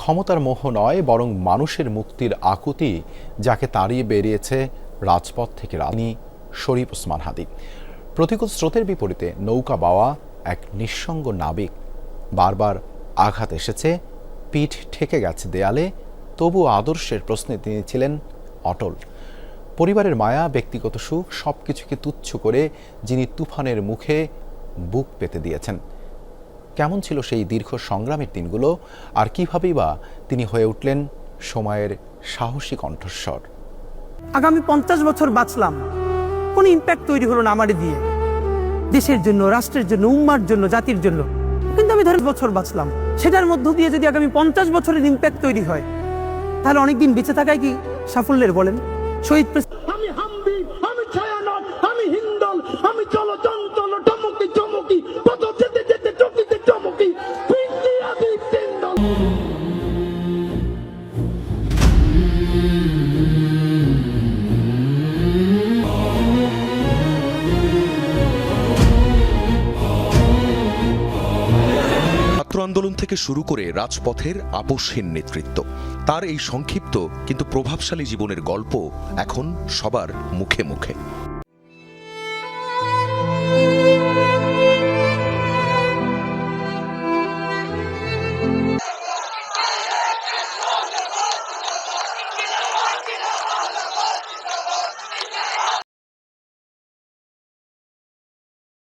ক্ষমতার মোহ নয়, বরং মানুষের মুক্তির আকুতি যাকে তাড়িয়ে বেরিয়েছে রাজপথ থেকে রানী শরীফ ওসমান হাদি। প্রতিকূল স্রোতের বিপরীতে নৌকা বাওয়া এক নিঃসঙ্গ নাবিক বারবার আঘাত এসেছে, পিঠ ঠেকে গেছে দেয়ালে, তবু আদর্শের প্রশ্নে তিনি ছিলেন অটল। পরিবারের মায়া, ব্যক্তিগত সুখ সব কিছুকে তুচ্ছ করে যিনি তুফানের মুখে বুক পেতে দিয়েছেন। কেমন ছিল সেই দীর্ঘ সংগ্রামের দিনগুলো আর কীভাবেই বা তিনি হয়ে উঠলেন সময়ের সাহসী কণ্ঠস্বর? আগামী পঞ্চাশ বছর বাঁচলাম। কোনো ইম্প্যাক্ট তৈরি হলো না আমারে দিয়ে। দেশের জন্য রাষ্ট্রের জন্য উম্মার জন্য জাতির জন্য। কিন্তু আমি ধরেন বছর বাঁচলাম। সেটার মধ্য দিয়ে যদি আগামী পঞ্চাশ বছরের ইম্প্যাক্ট তৈরি হয় তাহলে অনেকদিন বেঁচে থাকায় কি সাফল্যের বলেন? শহীদ আমি হাম্বি আমি ছায়ানট আমি হিন্দল আমি টমকি চমকি আন্দোলন থেকে শুরু করে রাজপথের আপোষহীন নেতৃত্ব। তার এই সংক্ষিপ্ত কিন্তু প্রভাবশালী জীবনের গল্প এখন সবার মুখে মুখে।